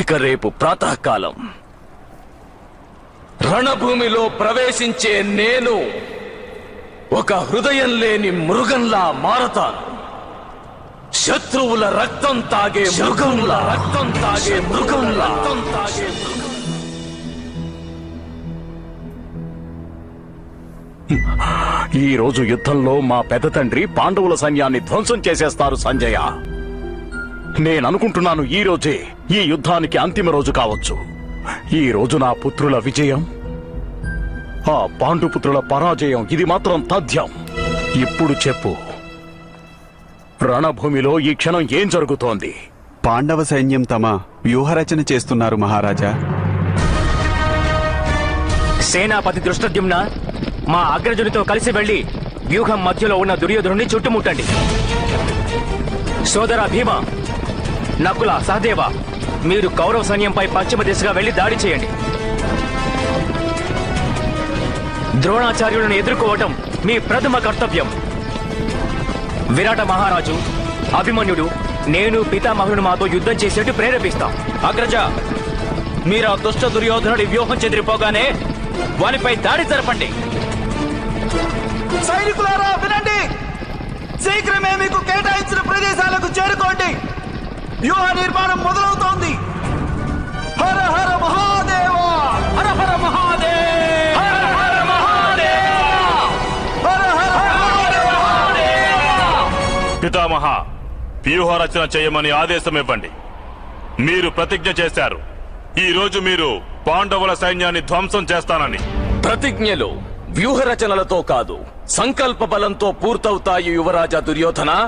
ఇక రేపు ప్రాతకాలం. రణభూమిలో ప్రవేశించే నేను ఒక హృదయం లేని మృగంలా మారతాను. శత్రువుల రక్తం తాగే మృగంలా రక్తం తాగే మృగంలా రక్తం తాగే ఈ రోజు యుద్ధంలో మా పెద్ద తండ్రి పాండవుల సైన్యాన్ని ధ్వంసం చేసేస్తారు సంజయ. నేననుకుంటున్నాను ఈ రోజే ఈ యుద్ధానికి అంతిమ రోజు కావచ్చు. ఈ రోజు నా పుత్రుల విజయం ఆ పాండుపుత్రుల పరాజయం ఇది మాత్రం తథ్యం. ఇప్పుడు చెప్పు రణభూమిలో ఈ క్షణం ఏం జరుగుతోంది? పాండవ సైన్యం తమ వ్యూహరచన చేస్తున్నారు మహారాజా. సేనాపతి దృష్టద్యుమ్న మా అగ్రజునితో కలిసి వెళ్ళి వ్యూహం మధ్యలో ఉన్న దుర్యోధనుని చుట్టుముట్టండి. సోదర భీమ నకుల సహదేవ మీరు కౌరవ సైన్యంపై పశ్చిమ దిశగా వెళ్ళి దాడి చేయండి. ద్రోణాచార్యులను ఎదుర్కోవటం మీ ప్రథమ కర్తవ్యం. విరాట మహారాజు అభిమన్యుడు నేను పితామహుడు మాతో యుద్ధం చేసేట్టు ప్రేరేపిస్తాం. అగ్రజ మీరు ఆ దుష్ట దుర్యోధనుడి వ్యూహం చెదిరిపోగానే వానిపై దాడి జరపండి. సైనికులారా వినండి. శీఘ్రమే మీకు కేటాయించిన ప్రదేశాలకు చేరుకోండి. వ్యూహ నిర్మాణం మొదలవుతోంది. హర హర మహాదేవ! హర హర మహాదేవ! హర హర మహాదేవ! హర హర మహాదేవ! పితామహ వ్యూహ రచన చేయమని ఆదేశం ఇవ్వండి మీరు ప్రతిజ్ఞ చేశారు. ఈ రోజు మీరు పాండవుల సైన్యాన్ని ధ్వంసం చేస్తానని. ప్రతిజ్ఞలు వ్యూహ రచనలతో కాదు సంకల్ప బలంతో పూర్తవుతాయి యువరాజా దుర్యోధన.